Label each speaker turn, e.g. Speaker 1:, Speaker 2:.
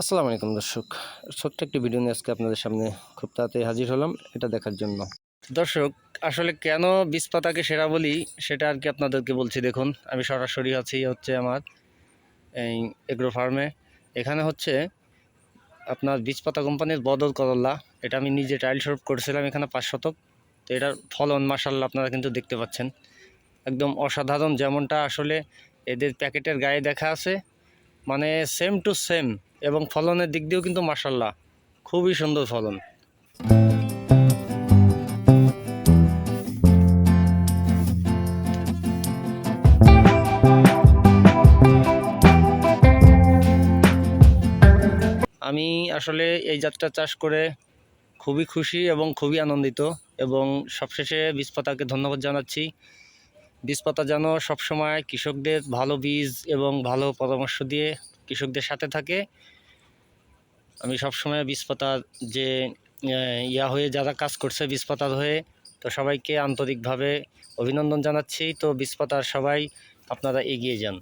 Speaker 1: আসসালামু আলাইকুম দর্শক। ছোট্ট একটি ভিডিও নিয়ে আজকে আপনাদের সামনে খুব তাড়াতাড়ি হাজির হলাম, এটা দেখার জন্য। দর্শক, আসলে কেন বীজ পাতাকে সেরা বলি, সেটা আর কি আপনাদেরকে বলছি। দেখুন, আমি সরাসরি আছি হচ্ছে আমার এই এগ্রো ফার্মে এখানে হচ্ছে আপনার বীজ পাতা কোম্পানির বদল করল্লা। এটা আমি নিজে টাইল স্বরূপ করেছিলাম এখানে পাঁচ শতক। তো এটার ফলন মাসাল্লাহ আপনারা কিন্তু দেখতে পাচ্ছেন। একদম অসাধারণ যেমনটা আসলে এদের প্যাকেটের গায়ে দেখা আছে। মানে সেম টু সেম এবং ফলনের দিক দিয়েও কিন্তু মাসাল্লাহ খুবই সুন্দর ফলন। আমি আসলে এই জাতটা চাষ করে খুবই খুশি এবং খুবই আনন্দিত এবং সবশেষে বীজপাতাকে ধন্যবাদ জানাচ্ছি। বীজপাতা যেন সবসময় কৃষকদের ভালো বীজ এবং ভালো পরামর্শ দিয়ে কৃষকদের সাথে থাকে। আমি সবসময় বীজপাতার যে ইয়া হয়ে যারা কাজ করছে বীজপাতার হয়ে, তো সবাইকে আন্তরিকভাবে অভিনন্দন জানাচ্ছি। তো বীজপাতার সবাই আপনারা এগিয়ে যান।